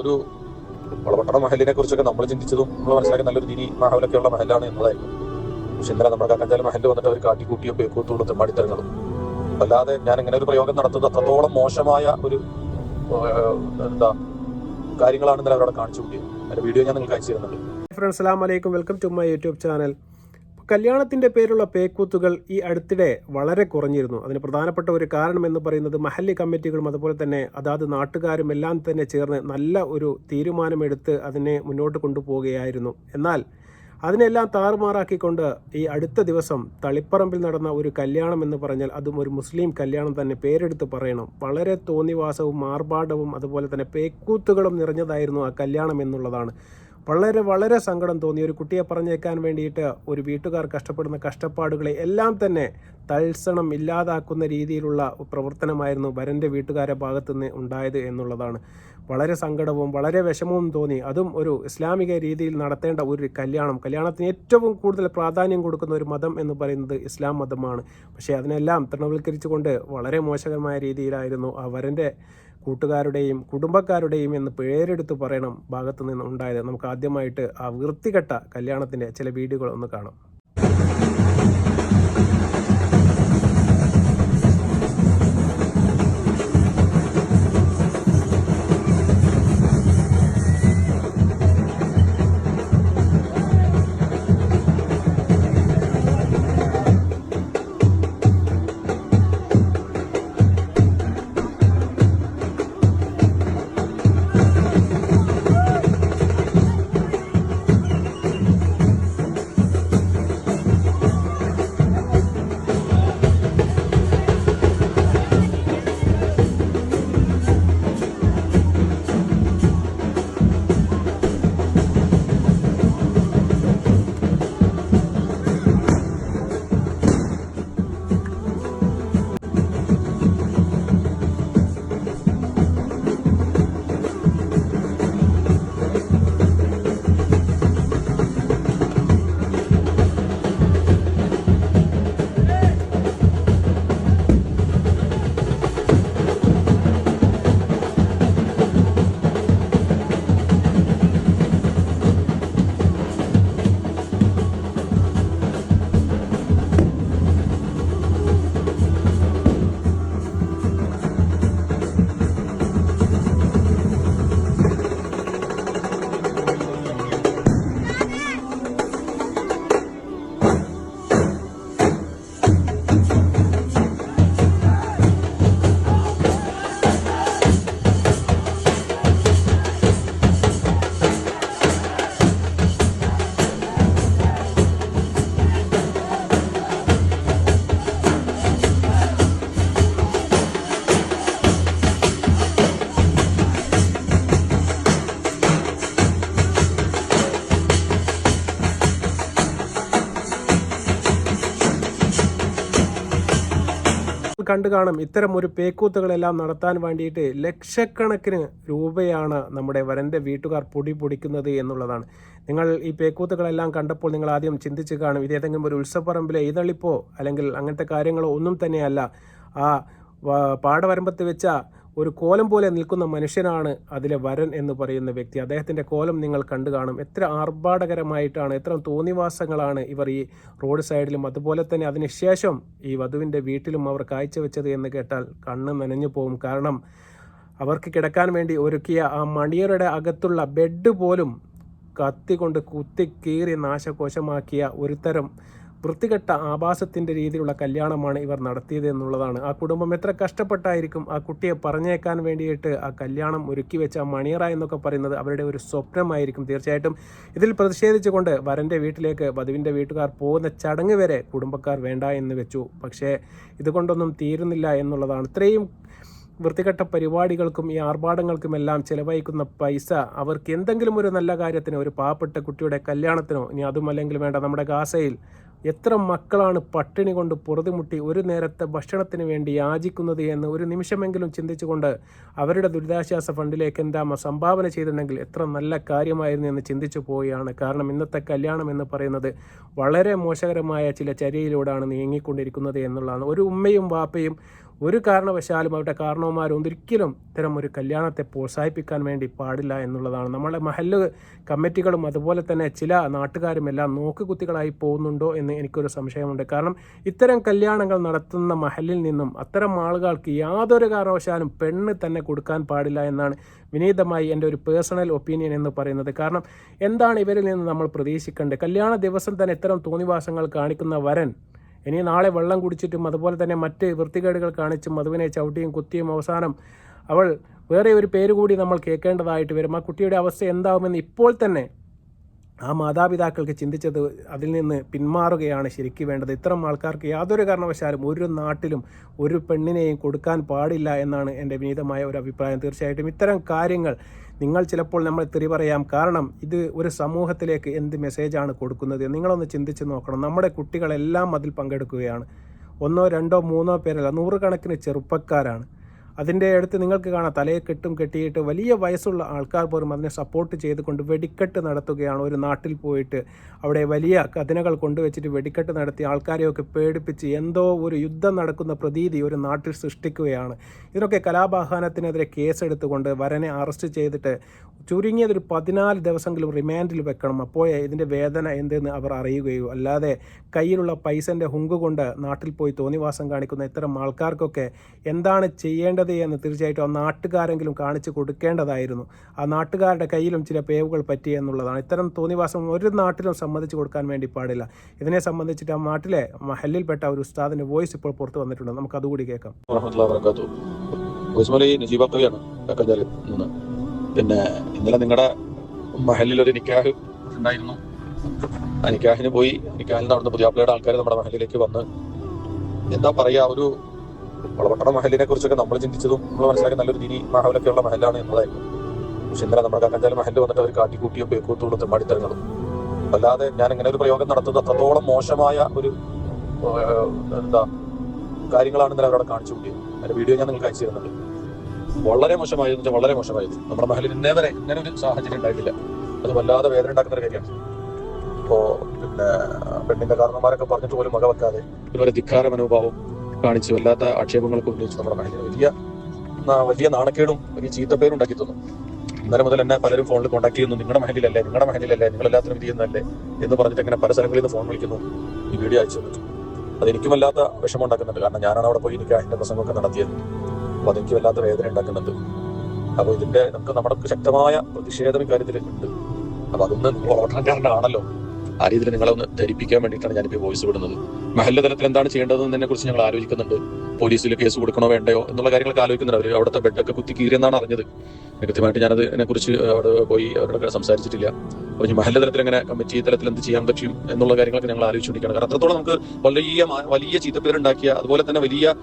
ഒരു വളപട്ടണ മഹലിനെ കുറിച്ചൊക്കെ നമ്മൾ ചിന്തിച്ചതും നമ്മൾ മനസ്സിലാക്കി നല്ലൊരു ദിനി മഹലൊക്കെ ഉള്ള മഹലാണ് എന്നതായിരുന്നു. പക്ഷെ ഇന്നലെ നമ്മുടെ കക്കഞ്ചാല മഹലിൽ വന്നിട്ട് അവർ കാട്ടിക്കൂട്ടിയോ പേക്കൂത്തുള്ളൂ തെമ്മാടിത്തരങ്ങളും. അല്ലാതെ ഞാൻ ഇങ്ങനെ ഒരു പ്രയോഗം നടത്തുന്നത് അത്രത്തോളം മോശമായ ഒരു എന്താ കാര്യങ്ങളാണ് ഇന്നലെ അവരോട് കാണിച്ചു കൂട്ടിയത് അതിന്റെ വീഡിയോ ഞാൻ നിങ്ങൾക്ക് അയച്ചു തരുന്നുണ്ട്. ഫ്രണ്ട്സ് അസ്സലാമു അലൈക്കും welcome to my YouTube channel കല്യാണത്തിന്റെ പേരുള്ള പേക്കൂത്തുകൾ ഈ അടുത്തിടെ വളരെ കുറഞ്ഞിരുന്നു. അതിന് പ്രധാനപ്പെട്ട ഒരു കാരണം എന്ന് പറയുന്നത് മഹല്ലി കമ്മിറ്റികളും അതുപോലെ തന്നെ അതാത് നാട്ടുകാരും എല്ലാം തന്നെ ചേർന്ന് നല്ല ഒരു തീരുമാനമെടുത്ത് അതിനെ മുന്നോട്ട് കൊണ്ടുപോവുകയായിരുന്നു. എന്നാൽ അതിനെല്ലാം താറുമാറാക്കിക്കൊണ്ട് ഈ അടുത്ത ദിവസം തളിപ്പറമ്പിൽ നടന്ന ഒരു കല്യാണം എന്ന് പറഞ്ഞാൽ അതും ഒരു മുസ്ലിം കല്യാണം തന്നെ പേരെടുത്ത് പറയണം. വളരെ തോന്നിവാസവും ആർഭാടവും അതുപോലെ തന്നെ പേക്കൂത്തുകളും നിറഞ്ഞതായിരുന്നു ആ കല്യാണം എന്നുള്ളതാണ്. വളരെ വളരെ സങ്കടം തോന്നി. ഒരു കുട്ടിയെ പറഞ്ഞേക്കാൻ വേണ്ടിയിട്ട് ഒരു വീട്ടുകാർ കഷ്ടപ്പെടുന്ന കഷ്ടപ്പാടുകളെ എല്ലാം തന്നെ തത്സണം ഇല്ലാതാക്കുന്ന രീതിയിലുള്ള പ്രവർത്തനമായിരുന്നു വരന്റെ വീട്ടുകാരെ ഭാഗത്തുനിന്ന് ഉണ്ടായത് എന്നുള്ളതാണ്. വളരെ സങ്കടവും വളരെ വിഷമവും തോന്നി. അതും ഒരു ഇസ്ലാമിക രീതിയിൽ നടത്തേണ്ട ഒരു കല്യാണം. കല്യാണത്തിന് ഏറ്റവും കൂടുതൽ പ്രാധാന്യം കൊടുക്കുന്ന ഒരു മതം എന്ന് പറയുന്നത് ഇസ്ലാം മതമാണ്. പക്ഷേ അതിനെല്ലാം തൃണവൽക്കരിച്ചുകൊണ്ട് വളരെ മോശകരമായ രീതിയിലായിരുന്നു ആ വരന്റെ കൂട്ടുകാരുടെയും കുടുംബക്കാരുടെയും എന്ന് പേരെടുത്ത് പറയണം ഭാഗത്തു നിന്ന് ഉണ്ടായത് നമുക്ക് ആദ്യമായിട്ട് ആ വൃത്തികെട്ട കല്യാണത്തിന്റെ ചില വീഡിയോകൾ ഒന്ന് കാണാം. കണ്ടു കാണും. ഇത്തരം ഒരു പേക്കൂത്തുകളെല്ലാം നടത്താൻ വേണ്ടിയിട്ട് ലക്ഷക്കണക്കിന് രൂപയാണ് നമ്മുടെ വരന്റെ വീട്ടുകാർ പൊടി പൊടിക്കുന്നത് എന്നുള്ളതാണ്. നിങ്ങൾ ഈ പേക്കൂത്തുകളെല്ലാം കണ്ടപ്പോൾ നിങ്ങൾ ആദ്യം ചിന്തിച്ച് കാണും ഇത് ഏതെങ്കിലും ഒരു ഉത്സവപ്പറമ്പിലെ ഇതളിപ്പോ അല്ലെങ്കിൽ അങ്ങനത്തെ കാര്യങ്ങളോ ഒന്നും തന്നെയല്ല. ആ പാടവരമ്പത്ത് വെച്ച ഒരു കോലം പോലെ നിൽക്കുന്ന മനുഷ്യനാണ് അതിലെ വരൻ എന്ന് പറയുന്ന വ്യക്തി. അദ്ദേഹത്തിന്റെ കോലം നിങ്ങൾ കണ്ടു കാണും. എത്ര ആർഭാടകരമായിട്ടാണ് എത്ര തോന്നിവാസങ്ങളാണ് ഇവർ ഈ റോഡ് സൈഡിലും അതുപോലെ തന്നെ അതിനുശേഷം ഈ വധുവിന്റെ വീട്ടിലും അവർ കാഴ്ചവെച്ചത് എന്ന് കേട്ടാൽ കണ്ണ് നനഞ്ഞു പോകും കാരണം അവർക്ക് കിടക്കാൻ വേണ്ടി ഒരുക്കിയ ആ മണിയറുടെ അകത്തുള്ള ബെഡ് പോലും കത്തി കൊണ്ട് കുത്തി കീറി നാശകോശമാക്കിയ ഒരുതരം വൃത്തികെട്ട ആഭാസത്തിന്റെ രീതിയിലുള്ള കല്യാണമാണ് ഇവർ നടത്തിയത് എന്നുള്ളതാണ്. ആ കുടുംബം എത്ര കഷ്ടപ്പെട്ടായിരിക്കും ആ കുട്ടിയെ പറഞ്ഞേക്കാൻ വേണ്ടിയിട്ട് ആ കല്യാണം ഒരുക്കി വെച്ച മണിയറ എന്നൊക്കെ പറയുന്നത് അവരുടെ ഒരു സ്വപ്നമായിരിക്കും തീർച്ചയായിട്ടും. ഇതിൽ പ്രതിഷേധിച്ചുകൊണ്ട് വരന്റെ വീട്ടിലേക്ക് വധുവിന്റെ വീട്ടുകാർ പോകുന്ന ചടങ്ങ് വരെ കുടുംബക്കാർ വേണ്ട എന്ന് വെച്ചു. പക്ഷേ ഇതുകൊണ്ടൊന്നും തീരുന്നില്ല എന്നുള്ളതാണ്. ഇത്രയും വൃത്തികെട്ട പരിപാടികൾക്കും ഈ ആർഭാടങ്ങൾക്കുമെല്ലാം ചിലവഴിക്കുന്ന പൈസ അവർക്ക് എന്തെങ്കിലും ഒരു നല്ല കാര്യത്തിന് ഒരു പാവപ്പെട്ട കുട്ടിയുടെ കല്യാണത്തിനോ ഇനി അതുമല്ലെങ്കിൽ വേണ്ട നമ്മുടെ ഗാസയിൽ എത്ര മക്കളാണ് പട്ടിണി കൊണ്ട് പുറതുമുട്ടി ഒരു നേരത്തെ ഭക്ഷണത്തിന് വേണ്ടി യാചിക്കുന്നത് എന്ന് ഒരു നിമിഷമെങ്കിലും ചിന്തിച്ചുകൊണ്ട് അവരുടെ ദുരിതാശ്വാസ ഫണ്ടിലേക്ക് എന്താ സംഭാവന ചെയ്തിട്ടുണ്ടെങ്കിൽ എത്ര നല്ല കാര്യമായിരുന്നു എന്ന് ചിന്തിച്ചു പോവുകയാണ്. കാരണം ഇന്നത്തെ കല്യാണം എന്ന് പറയുന്നത് വളരെ മോശകരമായ ചില ചര്യയിലൂടെയാണ് നീങ്ങിക്കൊണ്ടിരിക്കുന്നത് എന്നുള്ളതാണ്. ഒരു ഉമ്മയും വാപ്പയും ഒരു കാരണവശാലും അവരുടെ കാരണവന്മാരൊന്നിരിക്കലും ഇത്തരം ഒരു കല്യാണത്തെ പ്രോത്സാഹിപ്പിക്കാൻ വേണ്ടി പാടില്ല എന്നുള്ളതാണ്. നമ്മളെ മഹല്ല് കമ്മിറ്റികളും അതുപോലെ തന്നെ ചില നാട്ടുകാരും എല്ലാം നോക്കുകുത്തികളായി പോകുന്നുണ്ടോ എന്ന് എനിക്കൊരു സംശയമുണ്ട്. കാരണം ഇത്തരം കല്യാണങ്ങൾ നടത്തുന്ന മഹലിൽ നിന്നും അത്തരം ആളുകൾക്ക് യാതൊരു കാരണവശാലും പെണ്ണ് തന്നെ കൊടുക്കാൻ പാടില്ല എന്നാണ് വിനീതമായി എന്റെ ഒരു പേഴ്സണൽ ഒപ്പീനിയൻ എന്ന് പറയുന്നത്. കാരണം എന്താണ് ഇവരിൽ നിന്ന് നമ്മൾ പ്രതീക്ഷിക്കേണ്ടത്? കല്യാണ ദിവസം തന്നെ ഇത്തരം തോന്നിവാസങ്ങൾ കാണിക്കുന്ന വരൻ ഇനി നാളെ വെള്ളം കുടിച്ചിട്ടും അതുപോലെ തന്നെ മറ്റ് വൃത്തികേടുകൾ കാണിച്ചും മധുവിനെ ചവിട്ടിയും കുത്തിയും അവസാനം അവൾ വേറെ ഒരു പേര് കൂടി നമ്മൾ കേൾക്കേണ്ടതായിട്ട് വരും. ആ കുട്ടിയുടെ അവസ്ഥ എന്താവുമെന്ന് ഇപ്പോൾ തന്നെ ആ മാതാപിതാക്കൾക്ക് ചിന്തിച്ചത് അതിൽ നിന്ന് പിന്മാറുകയാണ് ശരിക്കും വേണ്ടത്. ഇത്തരം ആൾക്കാർക്ക് യാതൊരു കാരണവശാലും ഒരു നാട്ടിലും ഒരു പെണ്ണിനെയും കൊടുക്കാൻ പാടില്ല എന്നാണ് എന്റെ വിനീതമായ ഒരു അഭിപ്രായം. തീർച്ചയായിട്ടും ഇത്തരം കാര്യങ്ങൾ നിങ്ങൾ ചിലപ്പോൾ നമ്മൾ തെറി പറയാം. കാരണം ഇത് ഒരു സമൂഹത്തിലേക്ക് എന്ത് മെസ്സേജാണ് കൊടുക്കുന്നത്? നിങ്ങളൊന്ന് ചിന്തിച്ച് നോക്കണം. നമ്മുടെ കുട്ടികളെല്ലാം അതിൽ പങ്കെടുക്കുകയാണ്. ഒന്നോ രണ്ടോ മൂന്നോ പേരല്ല നൂറുകണക്കിന് ചെറുപ്പക്കാരാണ്. അതിന്റെ അടുത്ത് നിങ്ങൾക്ക് കാണാം തലയെ കെട്ടും കെട്ടിയിട്ട് വലിയ വയസ്സുള്ള ആൾക്കാർ പോലും അതിനെ സപ്പോർട്ട് ചെയ്തുകൊണ്ട് വെടിക്കെട്ട് നടത്തുകയാണ്. ഒരു നാട്ടിൽ പോയിട്ട് അവിടെ വലിയ കഥനകൾ കൊണ്ടുവച്ചിട്ട് വെടിക്കെട്ട് നടത്തി ആൾക്കാരെയൊക്കെ പേടിപ്പിച്ച് എന്തോ ഒരു യുദ്ധം നടക്കുന്ന പ്രതീതി ഒരു നാട്ടിൽ സൃഷ്ടിക്കുകയാണ്. ഇതിനൊക്കെ കലാപാഹാനത്തിനെതിരെ കേസെടുത്തുകൊണ്ട് വരനെ അറസ്റ്റ് ചെയ്തിട്ട് ചുരുങ്ങിയതൊരു പതിനാല് ദിവസമെങ്കിലും റിമാൻഡിൽ വെക്കണം. അപ്പോഴേ ഇതിന്റെ വേദന എന്തെന്ന് അവർ അറിയുകയോ. അല്ലാതെ കയ്യിലുള്ള പൈസന്റെ ഹുങ്ക് കൊണ്ട് നാട്ടിൽ പോയി തോന്നിവാസം കാണിക്കുന്ന ഇത്തരം ആൾക്കാർക്കൊക്കെ എന്താണ് ചെയ്യേണ്ടത് എന്ന് തീർച്ചയായിട്ടും ആ നാട്ടുകാരെങ്കിലും കാണിച്ചു കൊടുക്കേണ്ടതായിരുന്നു. ആ നാട്ടുകാരുടെ കയ്യിലും ചില പേവുകൾ പറ്റി എന്നുള്ളതാണ്. ഇത്തരം തോന്നിവാസം ഒരു നാട്ടിലും സമ്മതിച്ചു കൊടുക്കാൻ വേണ്ടി പാടില്ല. ഇതിനെ സംബന്ധിച്ചിട്ട് ആ നാട്ടിലെ മഹലിൽപ്പെട്ട ഒരു ഉസ്താദിന്റെ വോയിസ് ഇപ്പോൾ പുറത്തു വന്നിട്ടുണ്ട്. നമുക്ക് അതുകൂടി കേൾക്കാം. പിന്നെ ഇന്നലെ നിങ്ങളുടെ മഹലിൽ ഒരു നിക്കാഹ് ഉണ്ടായിരുന്നു. ആ നിക്കാഹിന് പോയി. നിക്കാഹിൽ നടന്ന പുതിയ ആൾക്കാർ നമ്മുടെ മഹലിലേക്ക് വന്ന് എന്താ പറയാ ഒരു വളപട്ടണ മഹലിനെ കുറിച്ചൊക്കെ നമ്മൾ ചിന്തിച്ചതും നമ്മൾ മനസ്സിലാക്കി നല്ലൊരു ദിനി മഹലൊക്കെ ഉള്ള മഹലാണ് എന്നതായിരുന്നു. പക്ഷെ ഇന്നലെ നമ്മുടെ കക്കഞ്ചാലി മഹലിൽ വന്നിട്ട് അവർ കാട്ടിക്കൂട്ടിയോ പേക്കൂത്തുകളും തെമ്മാടിത്തരങ്ങളും. അല്ലാതെ ഞാൻ ഇങ്ങനെ ഒരു പ്രയോഗം നടത്തുന്നത് അത്രത്തോളം മോശമായ ഒരു എന്താ കാര്യങ്ങളാണ് ഇന്നലെ അവരവിടെ കാണിച്ചു കൂട്ടിയത്. അതിന്റെ വീഡിയോ ഞാൻ നിങ്ങൾക്ക് അയച്ചു തരുന്നുണ്ട്. വളരെ മോശമായെന്ന് വെച്ചാൽ വളരെ മോശമായത്. നമ്മുടെ മഹലിൽ ഇന്നേ വരെ ഇങ്ങനെ ഒരു സാഹചര്യം ഉണ്ടായിട്ടില്ല. അത് വല്ലാതെ വേദന ഉണ്ടാക്കുന്ന ഒരു കാര്യമാണ്. ഇപ്പോ പിന്നെ പെണ്ണിന്റെ കാരണന്മാരൊക്കെ പറഞ്ഞിട്ട് പോലും മക വെക്കാതെ ഇതുപോലെ ധിക്കാര മനോഭാവം കാണിച്ചു. വല്ലാത്ത ആക്ഷേപങ്ങളൊക്കെ ഉന്നയിച്ചു നമ്മുടെ മഹലിൽ വലിയ വലിയ നാണക്കേടും വലിയ ചീത്തപ്പേരും ഉണ്ടാക്കി തന്നു. ഇന്നലെ മുതൽ എന്നെ പലരും ഫോണിൽ കോൺടാക്ട് ചെയ്യുന്നു. നിങ്ങളുടെ മഹലിലല്ലേ? നിങ്ങളുടെ മഹലിലല്ലേ? നിങ്ങൾ എല്ലാത്തിനും ഇത് ചെയ്യുന്നല്ലേ എന്ന് പറഞ്ഞിട്ട് ഇങ്ങനെ പല സ്ഥലങ്ങളിൽ നിന്ന് ഫോൺ വിളിക്കുന്നു. ഈ വീഡിയോ അയച്ചു തന്നിട്ട്. അത് എനിക്കും വല്ലാത്ത വിഷമം ഉണ്ടാക്കുന്നുണ്ട്. കാരണം ഞാനാണ് അവിടെ പോയി എനിക്ക് അതിന്റെ പ്രസംഗമൊക്കെ നടത്തിയത്. അപ്പൊ അതെനിക്ക് വല്ലാത്ത വേദന ഉണ്ടാക്കുന്നുണ്ട്. അപ്പൊ ഇതിന്റെ നമുക്ക് നമ്മുടെ ശക്തമായ പ്രതിഷേധം ഇക്കാര്യത്തിൽ ഉണ്ട്. അപ്പൊ അതൊന്ന് ഓട്ടക്കാരനാണല്ലോ ആ രീതിയിൽ നിങ്ങളെ ഒന്ന് ധരിപ്പിക്കാൻ വേണ്ടിയിട്ടാണ് ഞാനിപ്പോൾ വോയിസ് വിടുന്നത്. മഹല്ല തലത്തിൽ എന്താണ് ചെയ്യേണ്ടതെന്നതിനെ കുറിച്ച് ഞങ്ങൾ ആലോചിക്കുന്നുണ്ട്. പോലീസിൽ കേസ് കൊടുക്കണോ വേണ്ടയോ എന്നുള്ള കാര്യങ്ങളൊക്കെ ആലോചിക്കുന്നുണ്ട്. അവർ അവിടുത്തെ ബെഡൊക്കെ കുത്തി കീറിയെന്നാണ് അറിഞ്ഞത്. കൃത്യമായിട്ട് ഞാനത് അതിനെ കുറിച്ച് അവിടെ പോയി അവരോടൊക്കെ സംസാരിച്ചിട്ടില്ല. അപ്പൊ ഈ മഹല്ല തലത്തിൽ എങ്ങനെ കമ്മിറ്റി തലത്തിൽ എന്ത് ചെയ്യാൻ പറ്റും എന്നുള്ള കാര്യങ്ങളൊക്കെ ഞങ്ങൾ ആലോചിച്ചുകൊണ്ടിരിക്കുകയാണ്. കാരണം അത്രത്തോളം നമുക്ക് വലിയ വലിയ ചീത്തപ്പേരുണ്ടാക്കിയ അതുപോലെ തന്നെ വലിയ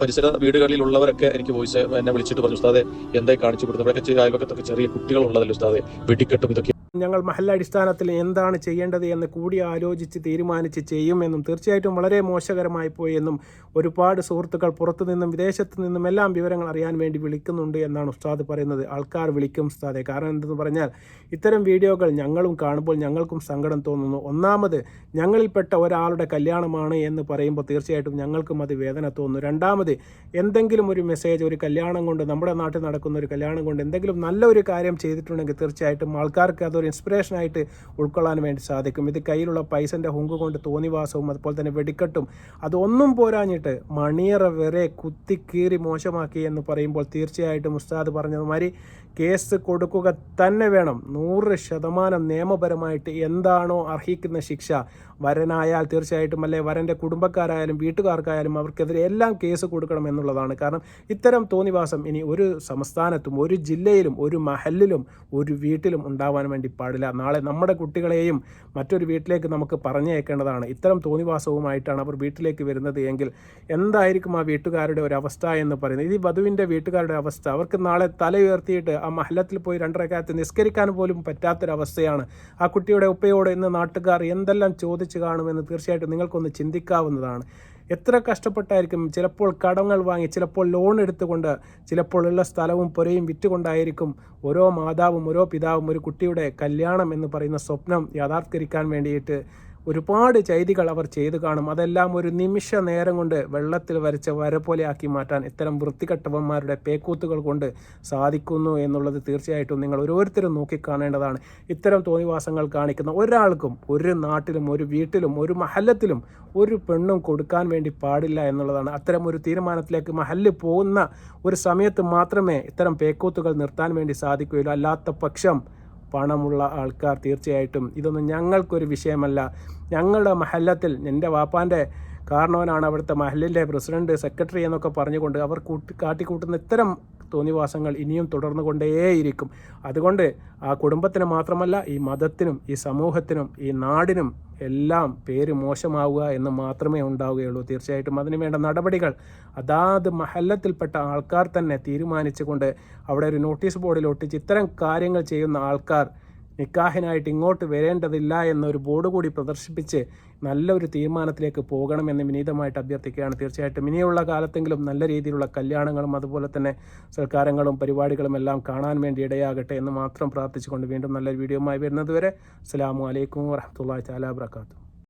പരിസര വീടുകളിലുള്ളവരൊക്കെ എനിക്ക് വോയിസ് എന്നെ വിളിച്ചിട്ട് പറഞ്ഞു ഉസ്താദെ എന്തായി കാണിച്ചു കൊടുത്തു? ഇവിടെയൊക്കെ അയൽവക്കത്തൊക്കെ ചെറിയ കുട്ടികൾ ഉള്ളതല്ലോ ഉസ്താദെ? വെടിക്കെട്ടും ഇതൊക്കെ ഞങ്ങൾ മഹലടിസ്ഥാനത്തിൽ എന്താണ് ചെയ്യേണ്ടത് എന്ന് കൂടി ആലോചിച്ച് തീരുമാനിച്ച് ചെയ്യുമെന്നും തീർച്ചയായിട്ടും വളരെ മോശകരമായി പോയെന്നും ഒരുപാട് സുഹൃത്തുക്കൾ പുറത്തു നിന്നും വിദേശത്തു നിന്നും എല്ലാം വിവരങ്ങൾ അറിയാൻ വേണ്ടി വിളിക്കുന്നുണ്ട് എന്നാണ് ഉസ്താദ് പറയുന്നത്. ആൾക്കാർ വിളിക്കും ഉസ്താദെ. കാരണം എന്തെന്ന് പറഞ്ഞാൽ ഇത്തരം വീഡിയോകൾ ഞങ്ങളും കാണുമ്പോൾ ഞങ്ങൾക്കും സങ്കടം തോന്നുന്നു. ഒന്നാമത് ഞങ്ങളിൽപ്പെട്ട ഒരാളുടെ കല്യാണമാണ് എന്ന് പറയുമ്പോൾ തീർച്ചയായിട്ടും ഞങ്ങൾക്കും അത് വേദന തോന്നുന്നു. രണ്ടാമത് എന്തെങ്കിലും ഒരു മെസ്സേജ് ഒരു കല്യാണം കൊണ്ട് നമ്മുടെ നാട്ടിൽ നടക്കുന്ന ഒരു കല്യാണം കൊണ്ട് എന്തെങ്കിലും നല്ലൊരു കാര്യം ചെയ്തിട്ടുണ്ടെങ്കിൽ തീർച്ചയായിട്ടും ആൾക്കാർക്ക് അതൊരു ഇൻസ്പിറേഷനായിട്ട് ഉൾക്കൊള്ളാൻ വേണ്ടി സാധിക്കും. ഇത് കയ്യിലുള്ള പൈസന്റെ ഹുങ്ക് കൊണ്ട് തോന്നിവാസവും അതുപോലെ തന്നെ വെടിക്കെട്ടും അതൊന്നും പോരാഞ്ഞിട്ട് മണിയറ വരെ കുത്തി കീറി മോശമാക്കി എന്ന് പറയുമ്പോൾ തീർച്ചയായിട്ടും ഉസ്താദ് പറഞ്ഞതുമാതിരി കേസ് കൊടുക്കുക തന്നെ വേണം. നൂറ് ശതമാനം നിയമപരമായിട്ട് എന്താണോ അർഹിക്കുന്ന ശിക്ഷ വരനായാൽ തീർച്ചയായിട്ടും അല്ലെ? വരന്റെ കുടുംബക്കാരായാലും വീട്ടുകാർക്കായാലും അവർക്കെതിരെ എല്ലാം കേസ് കൊടുക്കണം എന്നുള്ളതാണ്. കാരണം ഇത്തരം തോന്നിവാസം ഇനി ഒരു സംസ്ഥാനത്തും ഒരു ജില്ലയിലും ഒരു മഹലിലും ഒരു വീട്ടിലും ഉണ്ടാവാൻ വേണ്ടി പാടില്ല. നാളെ നമ്മുടെ കുട്ടികളെയും മറ്റൊരു വീട്ടിലേക്ക് നമുക്ക് പറഞ്ഞയക്കേണ്ടതാണ്. ഇത്തരം തോന്നിവാസവുമായിട്ടാണ് അവർ വീട്ടിലേക്ക് വരുന്നത് എങ്കിൽ എന്തായിരിക്കും ആ വീട്ടുകാരുടെ ഒരു അവസ്ഥ എന്ന് പറയുന്നത്? ഇത് വധുവിന്റെ വീട്ടുകാരുടെ അവസ്ഥ അവർക്ക് നാളെ തല ഉയർത്തിയിട്ട് ആ മഹലത്തിൽ പോയി രണ്ടരക്കാലത്ത് നിസ്കരിക്കാൻ പോലും പറ്റാത്തൊരവസ്ഥയാണ്. ആ കുട്ടിയുടെ ഉപ്പയോട് ഇന്ന് നാട്ടുകാർ എന്തെല്ലാം ചോദിച്ചു കാണുമെന്ന് തീർച്ചയായിട്ടും നിങ്ങൾക്കൊന്ന് ചിന്തിക്കാവുന്നതാണ്. എത്ര കഷ്ടപ്പെട്ടായിരിക്കും ചിലപ്പോൾ കടങ്ങൾ വാങ്ങി ചിലപ്പോൾ ലോൺ എടുത്തുകൊണ്ട് ചിലപ്പോൾ ഉള്ള സ്ഥലവും പുരയും വിറ്റുകൊണ്ടായിരിക്കും ഓരോ മാതാവും ഓരോ പിതാവും ഒരു കുട്ടിയുടെ കല്യാണം എന്ന് പറയുന്ന സ്വപ്നം യാഥാർത്ഥ്യരിക്കാൻ വേണ്ടിയിട്ട് ഒരുപാട് ചെയ്തികൾ അവർ ചെയ്തു കാണും. അതെല്ലാം ഒരു നിമിഷ നേരം കൊണ്ട് വെള്ളത്തിൽ വരച്ച വര പോലെ ആക്കി മാറ്റാൻ ഇത്തരം വൃത്തികെട്ടവന്മാരുടെ പേക്കൂത്തുകൾ കൊണ്ട് സാധിക്കുന്നു എന്നുള്ളത് തീർച്ചയായിട്ടും നിങ്ങൾ ഓരോരുത്തരും നോക്കിക്കാണേണ്ടതാണ്. ഇത്തരം തോന്നിവാസങ്ങൾ കാണിക്കുന്ന ഒരാൾക്കും ഒരു നാട്ടിലും ഒരു വീട്ടിലും ഒരു മഹല്ലത്തിലും ഒരു പെണ്ണും കൊടുക്കാൻ വേണ്ടി പാടില്ല എന്നുള്ളതാണ്. അത്തരം ഒരു തീരുമാനത്തിലേക്ക് മഹല്ല് പോകുന്ന ഒരു സമയത്ത് മാത്രമേ ഇത്തരം പേക്കൂത്തുകൾ നിർത്താൻ വേണ്ടി സാധിക്കുകയുള്ളൂ. അല്ലാത്ത പക്ഷം പണമുള്ള ആൾക്കാർ തീർച്ചയായിട്ടും ഇതൊന്നും ഞങ്ങൾക്കൊരു വിഷയമല്ല. ഞങ്ങളുടെ മഹല്ലത്തിൽ എന്റെ വാപ്പാന്റെ കാരണവനാണ് അവിടുത്തെ മഹലിന്റെ പ്രസിഡന്റ് സെക്രട്ടറി എന്നൊക്കെ പറഞ്ഞുകൊണ്ട് അവർ കൂട്ടി കാട്ടിക്കൂട്ടുന്ന ഇത്തരം തോന്നിവാസങ്ങൾ ഇനിയും തുടർന്നുകൊണ്ടേയിരിക്കും. അതുകൊണ്ട് ആ കുടുംബത്തിന് മാത്രമല്ല ഈ മതത്തിനും ഈ സമൂഹത്തിനും ഈ നാടിനും എല്ലാം പേര് മോശമാവുക എന്ന് മാത്രമേ ഉണ്ടാവുകയുള്ളൂ. തീർച്ചയായിട്ടും അതിന് വേണ്ട നടപടികൾ അതാത് മഹല്ലത്തിൽപ്പെട്ട ആൾക്കാർ തന്നെ തീരുമാനിച്ചുകൊണ്ട് അവിടെ ഒരു നോട്ടീസ് ബോർഡിൽ ഒട്ടിച്ച് ഇത്തരം കാര്യങ്ങൾ ചെയ്യുന്ന ആൾക്കാർ നിക്കാഹിനായിട്ട് ഇങ്ങോട്ട് വരേണ്ടതില്ല എന്നൊരു ബോർഡ് കൂടി പ്രദർശിപ്പിച്ച് നല്ലൊരു തീരുമാനത്തിലേക്ക് പോകണമെന്ന് വിനീതമായിട്ട് അഭ്യർത്ഥിക്കുകയാണ്. തീർച്ചയായിട്ടും ഇനിയുള്ള കാലത്തെങ്കിലും നല്ല രീതിയിലുള്ള കല്യാണങ്ങളും അതുപോലെ തന്നെ സൽക്കാരങ്ങളും പരിപാടികളും എല്ലാം കാണാൻ വേണ്ടി ഇടയാകട്ടെ എന്ന് മാത്രം പ്രാർത്ഥിച്ചുകൊണ്ട് വീണ്ടും നല്ലൊരു വീഡിയോയുമായി വരുന്നതുവരെ അസ്സാം വലൈക്കും വരഹമുല്ലാ ചാലാബ്രക്കാത്തു